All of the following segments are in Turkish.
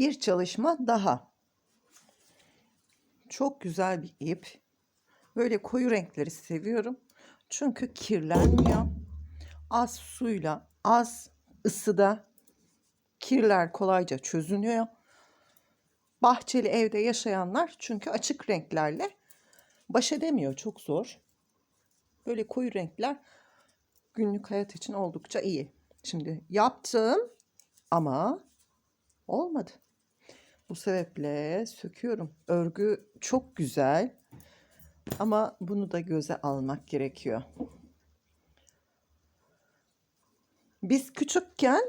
bir çalışma daha. Çok güzel bir ip. Böyle koyu renkleri seviyorum. Çünkü kirlenmiyor. Az suyla, az ısıda kirler kolayca çözünüyor. Bahçeli evde yaşayanlar çünkü açık renklerle baş edemiyor. Çok zor. Böyle koyu renkler günlük hayat için oldukça iyi. Şimdi yaptım ama olmadı. Bu sebeple söküyorum. Örgü çok güzel ama bunu da göze almak gerekiyor. Biz küçükken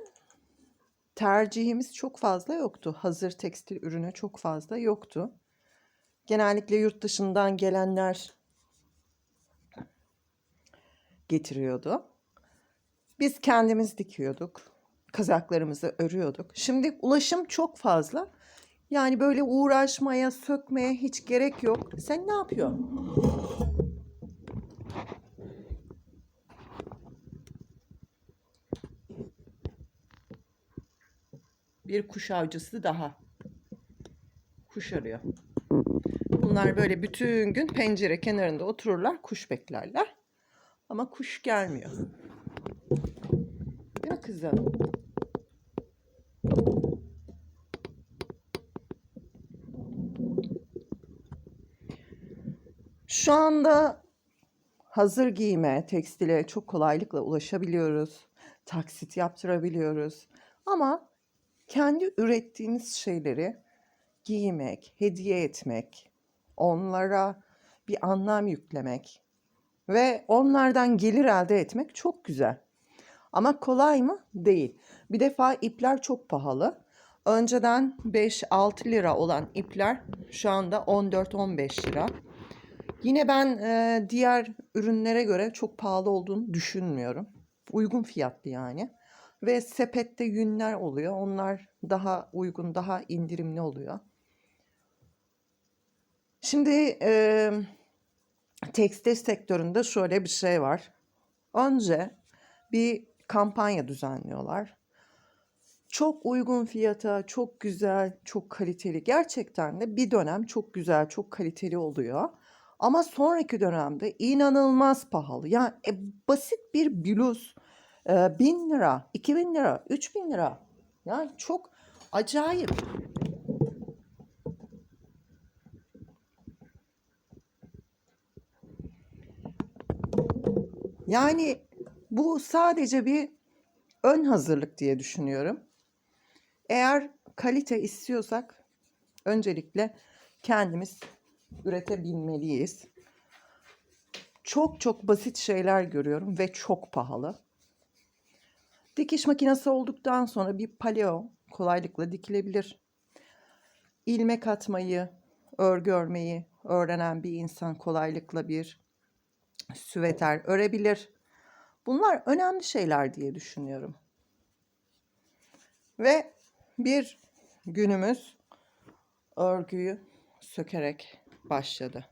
tercihimiz çok fazla yoktu. Hazır tekstil ürünü çok fazla yoktu. Genellikle yurt dışından gelenler getiriyordu. Biz kendimiz dikiyorduk. Kazaklarımızı örüyorduk. Şimdi ulaşım çok fazla. Yani böyle uğraşmaya, sökmeye hiç gerek yok. Sen ne yapıyorsun? Bir kuş avcısı daha. Kuş arıyor. Bunlar böyle bütün gün pencere kenarında otururlar, kuş beklerler. Ama kuş gelmiyor. Mi kızım? Şu anda hazır giyime, tekstile çok kolaylıkla ulaşabiliyoruz. Taksit yaptırabiliyoruz. Ama kendi ürettiğimiz şeyleri giymek, hediye etmek, onlara bir anlam yüklemek ve onlardan gelir elde etmek çok güzel. Ama kolay mı? Değil. Bir defa ipler çok pahalı. Önceden 5-6 lira olan ipler şu anda 14-15 lira. Yine ben e, diğer ürünlere göre çok pahalı olduğunu düşünmüyorum. Uygun fiyatlı yani. Ve sepette yünler oluyor. Onlar daha uygun, daha indirimli oluyor. Şimdi e, tekstil sektöründe şöyle bir şey var. Önce bir kampanya düzenliyorlar. Çok uygun fiyata, çok güzel, çok kaliteli. Gerçekten de bir dönem çok güzel, çok kaliteli oluyor. Ama sonraki dönemde inanılmaz pahalı. Yani e, basit bir bluz e, 1000 lira, 2000 lira, 3000 lira. Yani çok acayip. Yani bu sadece bir ön hazırlık diye düşünüyorum. Eğer kalite istiyorsak öncelikle kendimiz üretebilmeliyiz. Çok çok basit şeyler görüyorum ve çok pahalı. Dikiş makinesi olduktan sonra bir paleo kolaylıkla dikilebilir. İlmek atmayı, örgü örmeyi öğrenen bir insan kolaylıkla bir süveter örebilir. Bunlar önemli şeyler diye düşünüyorum. Ve bir günümüz örgüyü sökerek başladı.